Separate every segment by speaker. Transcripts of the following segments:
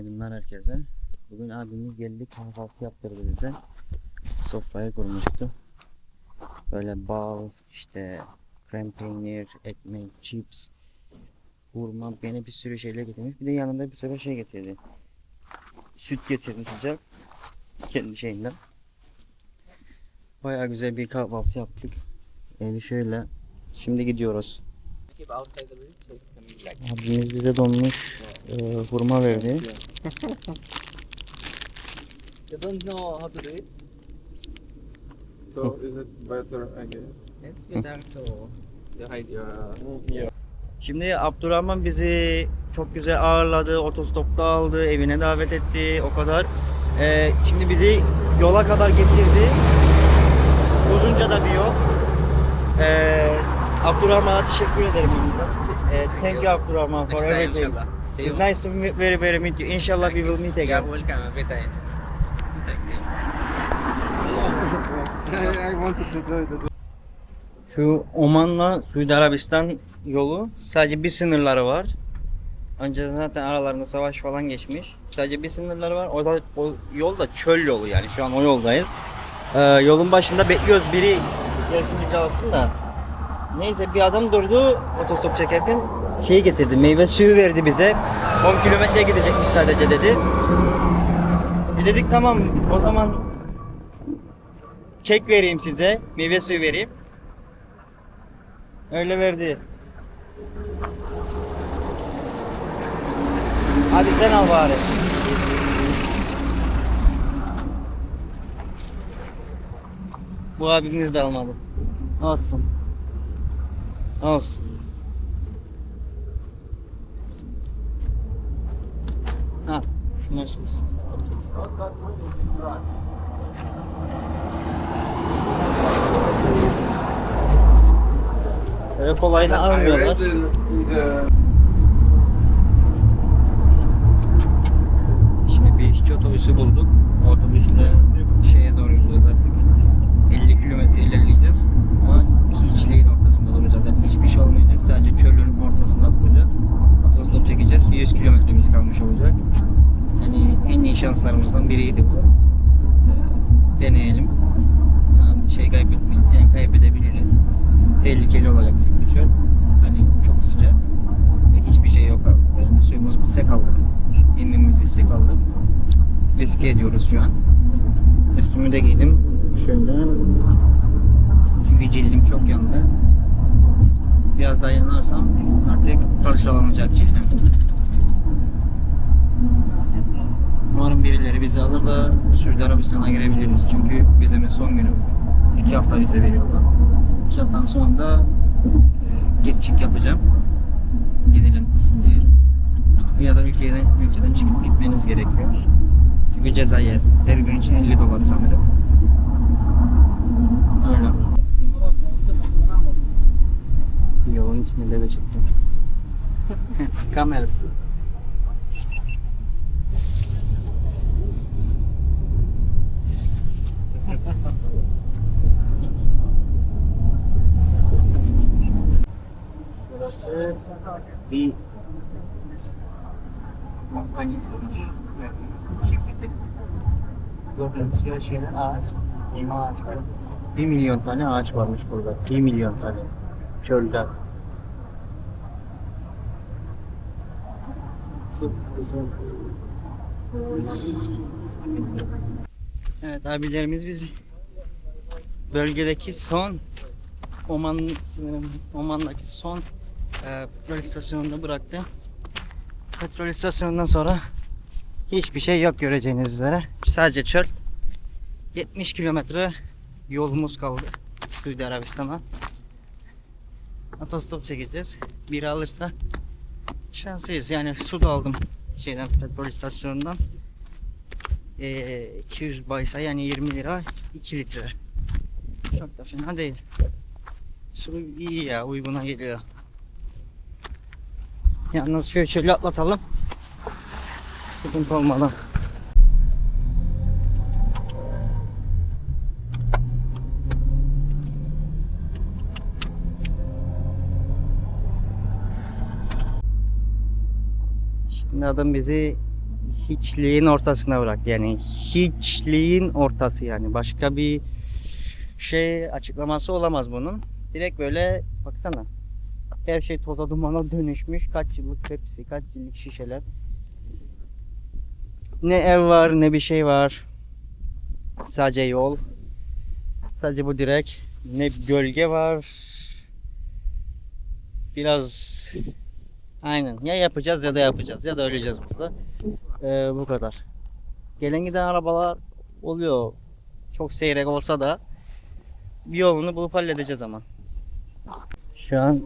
Speaker 1: Günaydınlar herkese. Bugün abimiz geldi kahvaltı yaptırdı bize. Sofraya kurmuştu. Böyle bal, işte krem peynir, ekmek, chips, hurma, yine bir sürü şeyler getirmiş. Bir de yanında bir sefer şey getirdi. Süt getirdi sıcak. Kendi şeyinden. Bayağı güzel bir kahvaltı yaptık. Evi şöyle. Şimdi gidiyoruz. Abimiz bize donmuş e, hurma verdi.
Speaker 2: You don't know how to do it?
Speaker 3: So is it better, I guess?
Speaker 2: It's better to, to hide your uh,
Speaker 3: Yeah.
Speaker 1: Şimdi Abdurrahman bizi çok güzel ağırladı, otostopta aldı, evine davet etti, o kadar. Ee, şimdi bizi yola kadar getirdi. Uzunca da bir yol. Ee, Abdurrahman'a teşekkür ederim. Ee, thank you Abdurrahman for
Speaker 2: time
Speaker 1: everything.
Speaker 2: inshallah. See
Speaker 1: It's
Speaker 2: you.
Speaker 1: nice to meet, very very meet you. Inshallah we will meet again.
Speaker 2: welcome every time. Thank you. See you.
Speaker 3: I, I wanted to do it as
Speaker 1: Şu Oman'la Suudi Arabistan yolu sadece bir sınırları var. Önceden zaten aralarında savaş falan geçmiş. Sadece bir sınırları var. O da o yol da çöl yolu yani şu an o yoldayız. Ee, yolun başında bekliyoruz biri gelsin bizi alsın da. Neyse bir adam durdu otostop çekerken şeyi getirdi meyve suyu verdi bize. 10 kilometre gidecekmiş sadece dedi. Bir dedik tamam o zaman kek vereyim size meyve suyu vereyim. Öyle verdi. Abi sen al bari. Bu abimiz de almadı. Olsun. Olsun. Ha, şunları söylesün. Öyle kolayına
Speaker 3: I
Speaker 1: almıyorlar. Şimdi bir işçi otobüsü bulduk. Otobüsle şeye doğru gidiyoruz artık. 50 kilometre ilerleyeceğiz. Ama hiçliğin ortasında duracağız. Yani hiçbir şey olmayacak. Sadece çölün ortasında duracağız. Otostop çekeceğiz. 100 kilometremiz kalmış olacak. Yani en iyi şanslarımızdan biriydi bu. Ee, Deneyelim. Tamam şey kaybetmeyin. Yani kaybedebiliriz. Tehlikeli olacak çünkü çöl. Hani çok sıcak. Ve hiçbir şey yok artık. Yani suyumuz bitse kaldık. Yemeğimiz bitse kaldık. Riske ediyoruz şu an. Üstümü de giydim. Şöyle. Çünkü cildim çok yandı. Biraz daha yanarsam artık parçalanacak cildim. Umarım birileri bizi alır da Suudi Arabistan'a girebiliriz. Çünkü vizemin son günü. iki hafta vize veriyorlar. İki haftanın sonunda e, gir çık yapacağım. Yenilenmesin diye. Ya da ülkeden, ülkeden çıkıp gitmeniz gerekiyor. Çünkü ceza yersiniz. Her gün için 50 dolar sanırım. Öyle. Yolun içinde deve çıktı. Camels. Şurası bir kampanya kurmuş. Şirketi. Gördüğünüz gibi şeyler ağaç. Elma ağaçları. Bir milyon tane ağaç varmış burada. Bir milyon tane. Çölde. Evet abilerimiz bizi bölgedeki son Oman sanırım Oman'daki son e, petrol istasyonunda bıraktı. Petrol istasyonundan sonra hiçbir şey yok göreceğiniz üzere. Sadece çöl. 70 kilometre yolumuz kaldı Suudi Arabistan'a. Otostop çekeceğiz. Biri alırsa şanslıyız. Yani su da aldım şeyden petrol istasyonundan. Ee, 200 baysa yani 20 lira 2 litre. Çok da fena değil. Su iyi ya uyguna geliyor. Yalnız şöyle şöyle atlatalım. Sıkıntı olmadan. Şimdi adam bizi hiçliğin ortasına bırak. Yani hiçliğin ortası yani. Başka bir şey açıklaması olamaz bunun. Direkt böyle baksana. Her şey toza dumana dönüşmüş. Kaç yıllık Pepsi, kaç yıllık şişeler. Ne ev var ne bir şey var. Sadece yol. Sadece bu direk. Ne gölge var. Biraz aynen ya yapacağız ya da yapacağız ya da öleceğiz burada. Ee, bu kadar. Gelen giden arabalar oluyor. Çok seyrek olsa da bir yolunu bulup halledeceğiz ama. Şu an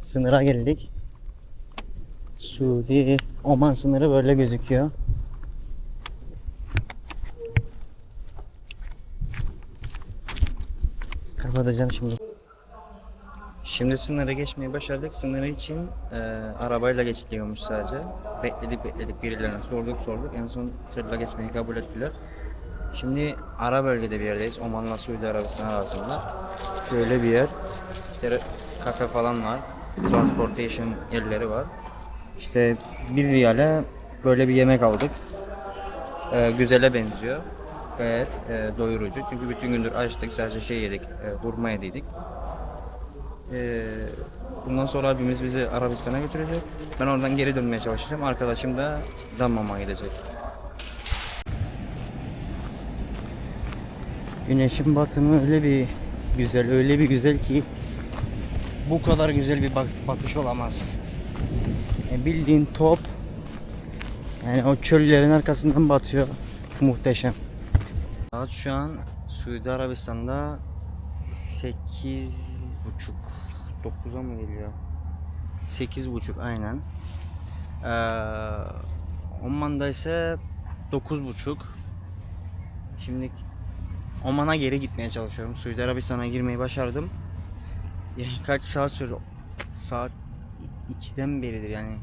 Speaker 1: sınıra geldik. Suudi Oman sınırı böyle gözüküyor. Kapatacağım şimdi. Şimdi sınırı geçmeyi başardık. Sınırı için e, arabayla geçiliyormuş sadece. Bekledik bekledik birilerine sorduk sorduk. En son tırla geçmeyi kabul ettiler. Şimdi ara bölgede bir yerdeyiz. Oman'la Suudi Arabistan arasında. Şöyle bir yer. İşte kafe falan var. Transportation yerleri var. İşte bir riyale böyle bir yemek aldık. E, güzele benziyor. Gayet e, doyurucu. Çünkü bütün gündür açtık sadece şey yedik. E, hurma yediydik. Ee, bundan sonra abimiz bizi Arabistan'a götürecek. Ben oradan geri dönmeye çalışacağım. Arkadaşım da Dammam'a gidecek. Güneşin batımı öyle bir güzel, öyle bir güzel ki bu kadar güzel bir bat- batış olamaz. Yani bildiğin top yani o çöllerin arkasından batıyor. Muhteşem. Saat şu an Suudi Arabistan'da 8 buçuk 9'a mı geliyor? 8 buçuk aynen. Ee, Oman'da ise 9 buçuk. Şimdi Oman'a geri gitmeye çalışıyorum. Suudi Arabistan'a girmeyi başardım. Yani kaç saat sürdü? Saat 2'den beridir yani.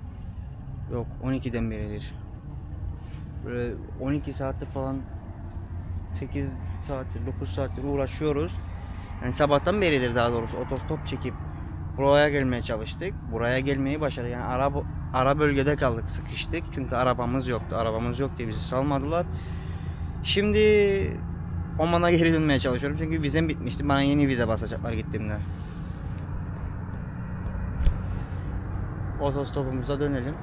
Speaker 1: Yok 12'den beridir. Böyle 12 saattir falan 8 saattir 9 saattir uğraşıyoruz. Yani sabahtan beridir daha doğrusu otostop çekip buraya gelmeye çalıştık. Buraya gelmeyi başardık. Yani ara, ara bölgede kaldık, sıkıştık. Çünkü arabamız yoktu. Arabamız yok diye bizi salmadılar. Şimdi Oman'a geri dönmeye çalışıyorum. Çünkü vizem bitmişti. Bana yeni vize basacaklar gittiğimde. Otostopumuza dönelim.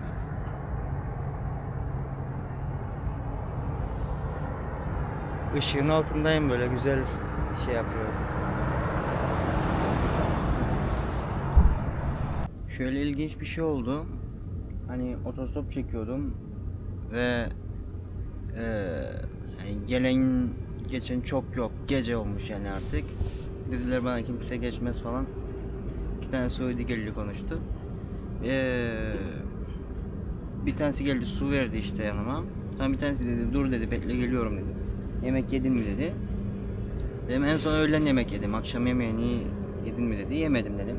Speaker 1: Işığın altındayım böyle güzel şey yapıyor. Şöyle ilginç bir şey oldu. Hani otostop çekiyordum ve eee, yani gelen geçen çok yok. Gece olmuş yani artık. Dediler bana kimse geçmez falan. İki tane Suudi geldi konuştu. Eee, bir tanesi geldi su verdi işte yanıma. Sonra bir tanesi dedi dur dedi bekle geliyorum dedi. Yemek yedin mi dedi. Dedim en son öğlen yemek yedim. Akşam yemeğini yedin mi dedi. Yemedim dedim.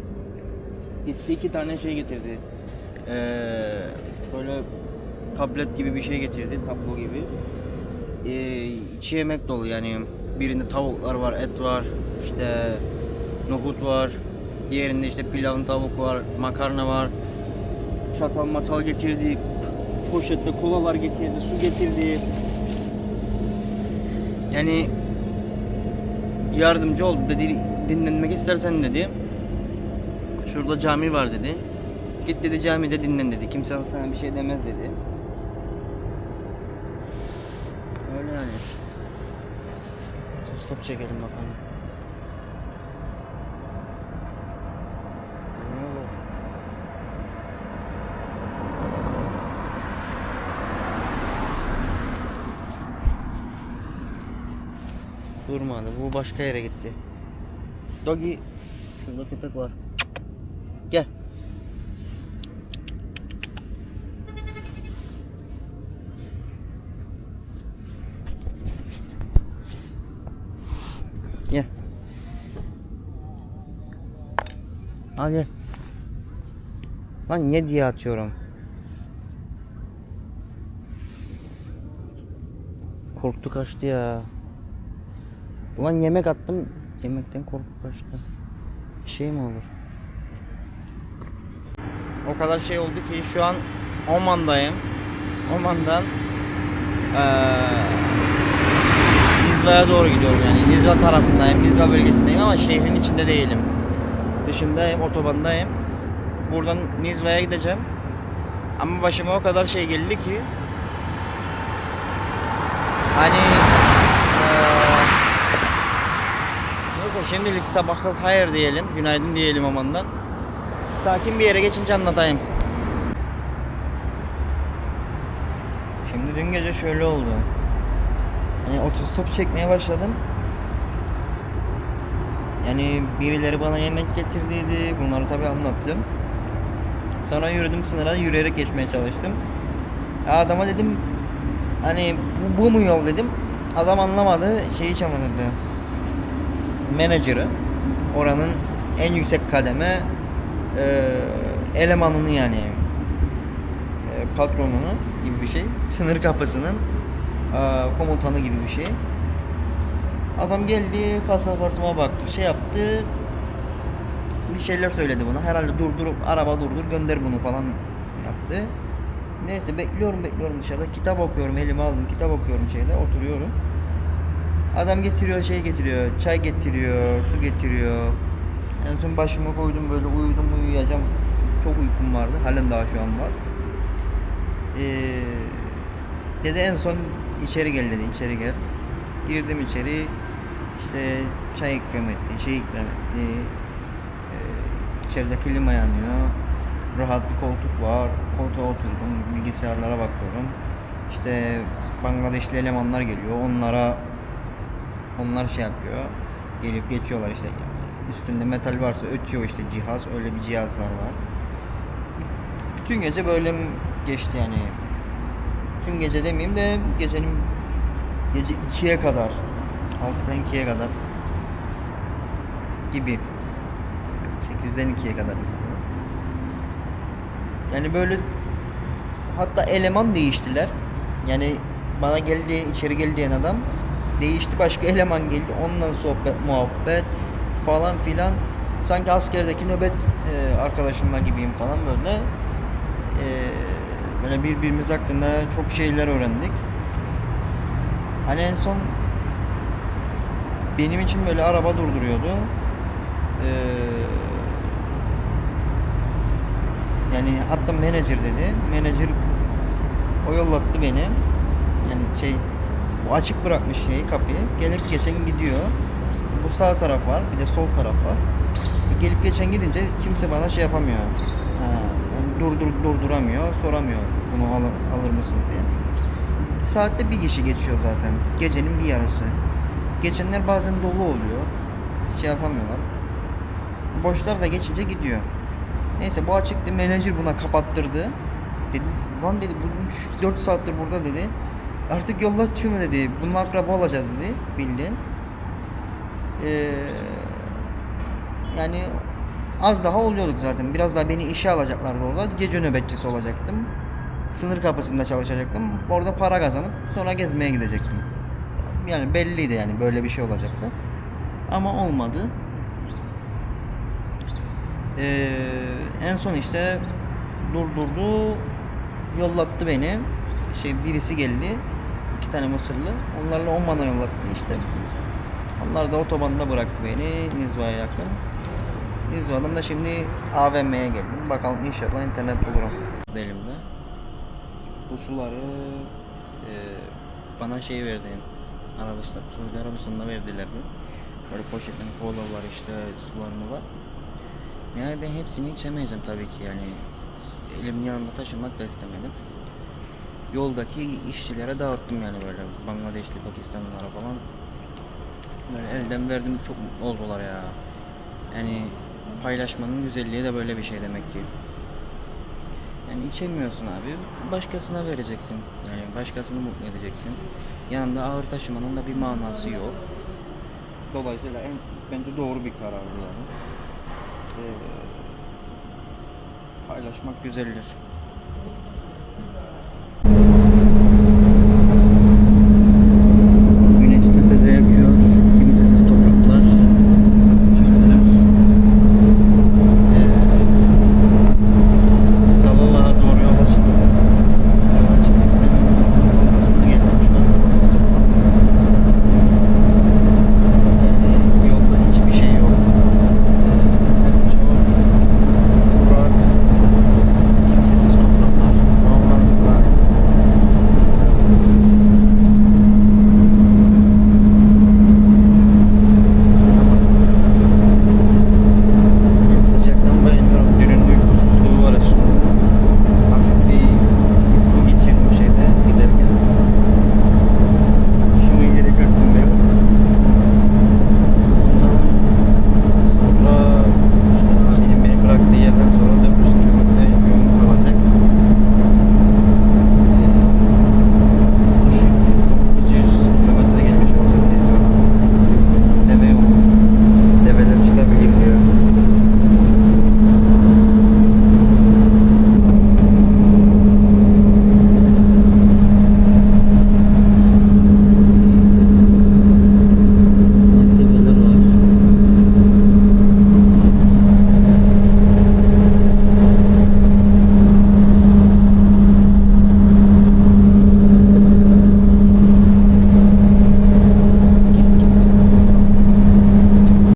Speaker 1: Gitti iki tane şey getirdi. Ee, böyle tablet gibi bir şey getirdi. Tablo gibi. Ee, içi yemek dolu yani. Birinde tavuklar var, et var. işte nohut var. Diğerinde işte pilavın tavuk var, makarna var. Çatal matal getirdi. Poşette kolalar getirdi, su getirdi. Yani yardımcı oldu dedi dinlenmek istersen dedi. Şurada cami var dedi. Git dedi camide dinlen dedi. Kimse sana bir şey demez dedi. Öyle yani. Stop çekelim bakalım. Durmadı. Bu başka yere gitti. Doggy. Şurada köpek var. Gel. Gel. Gel. Lan niye diye atıyorum? Korktu kaçtı ya. Ulan yemek attım. Yemekten korkup kaçtı. Bir şey mi olur? O kadar şey oldu ki şu an Oman'dayım. Oman'dan Nizva'ya doğru gidiyorum yani. Nizva tarafındayım, Nizva bölgesindeyim ama şehrin içinde değilim. Dışındayım, otobandayım. Buradan Nizva'ya gideceğim. Ama başıma o kadar şey geldi ki hani eee, neyse şimdilik sabahlık hayır diyelim, günaydın diyelim amandan. Sakin bir yere geçince anlatayım. Şimdi dün gece şöyle oldu. Hani otostop çekmeye başladım. Yani birileri bana yemek getirdiydi. Bunları tabii anlattım. Sonra yürüdüm sınıra yürüyerek geçmeye çalıştım. Adama dedim hani bu, bu mu yol dedim. Adam anlamadı. Şeyi çalınırdı. Menajer'ı. Oranın en yüksek kademe e, elemanını yani e, patronunu gibi bir şey. Sınır kapısının e, komutanı gibi bir şey. Adam geldi pasaportuma baktı şey yaptı bir şeyler söyledi buna. Herhalde durdur, araba durdur, gönder bunu falan yaptı. Neyse bekliyorum bekliyorum dışarıda. Kitap okuyorum, elime aldım. Kitap okuyorum şeyde, oturuyorum. Adam getiriyor, şey getiriyor, çay getiriyor, su getiriyor. En son başıma koydum böyle uyudum uyuyacağım. Çünkü çok uykum vardı. Halen daha şu an var. Ee, dedi en son içeri gel dedi, içeri gel. Girdim içeri. İşte çay ikram etti, şey ikram etti. Ee, içeride klima yanıyor. Rahat bir koltuk var. Koltuğa oturdum. Bilgisayarlara bakıyorum. İşte Bangladeşli elemanlar geliyor. Onlara onlar şey yapıyor. Gelip geçiyorlar işte. Üstünde metal varsa ötüyor işte cihaz. Öyle bir cihazlar var. Bütün gece böyle geçti yani. Bütün gece demeyeyim de gecenin gece 2'ye kadar 6'dan 2'ye kadar gibi 8'den 2'ye kadar sanırım. Yani böyle hatta eleman değiştiler. Yani bana geldi içeri gel diyen adam değişti başka eleman geldi. Ondan sohbet muhabbet falan filan. Sanki askerdeki nöbet e, arkadaşımla gibiyim falan böyle. E, böyle birbirimiz hakkında çok şeyler öğrendik. Hani en son benim için böyle araba durduruyordu. Ee, yani hatta menajer dedi. Menajer o yollattı beni. Yani şey bu açık bırakmış şeyi kapıyı. Gelip geçen gidiyor. Bu sağ taraf var. Bir de sol taraf var. E, gelip geçen gidince kimse bana şey yapamıyor. Ha, yani durdur durduramıyor, soramıyor bunu al, alır mısınız diye. Saatte bir kişi geçiyor zaten. Gecenin bir yarısı. Geçenler bazen dolu oluyor. Şey yapamıyorlar. Boşlar da geçince gidiyor. Neyse bu açıktı. Menajer buna kapattırdı. Dedi lan dedi bu 4 saattir burada dedi. Artık yolla şunu dedi. Bununla akraba olacağız dedi. Bildin. Ee, yani az daha oluyorduk zaten. Biraz daha beni işe alacaklardı orada. Gece nöbetçisi olacaktım. Sınır kapısında çalışacaktım. Orada para kazanıp sonra gezmeye gidecektim. Yani belliydi yani böyle bir şey olacaktı. Ama olmadı. Ee, en son işte durdurdu, yollattı beni. Şey birisi geldi, iki tane Mısırlı. Onlarla on bana yollattı işte. Onlar da otobanda bıraktı beni Nizva'ya yakın. Nizva'dan da şimdi AVM'ye geldim. Bakalım inşallah internet bulurum. Elimde. Bu suları e, bana şey verdi. Arabistan, Suudi Arabistan'da verdilerdi. Böyle poşetten kola var işte sular var. Yani ben hepsini içemeyeceğim tabii ki yani. Elimin yanında taşımak da istemedim. Yoldaki işçilere dağıttım yani böyle Bangladeşli, Pakistanlılara falan. Böyle elden verdim çok mutlu oldular ya. Yani paylaşmanın güzelliği de böyle bir şey demek ki. Yani içemiyorsun abi. Başkasına vereceksin. Yani başkasını mutlu edeceksin. Yanında ağır taşımanın da bir manası yok. Dolayısıyla en bence doğru bir karardı yani. Ee, paylaşmak güzeldir.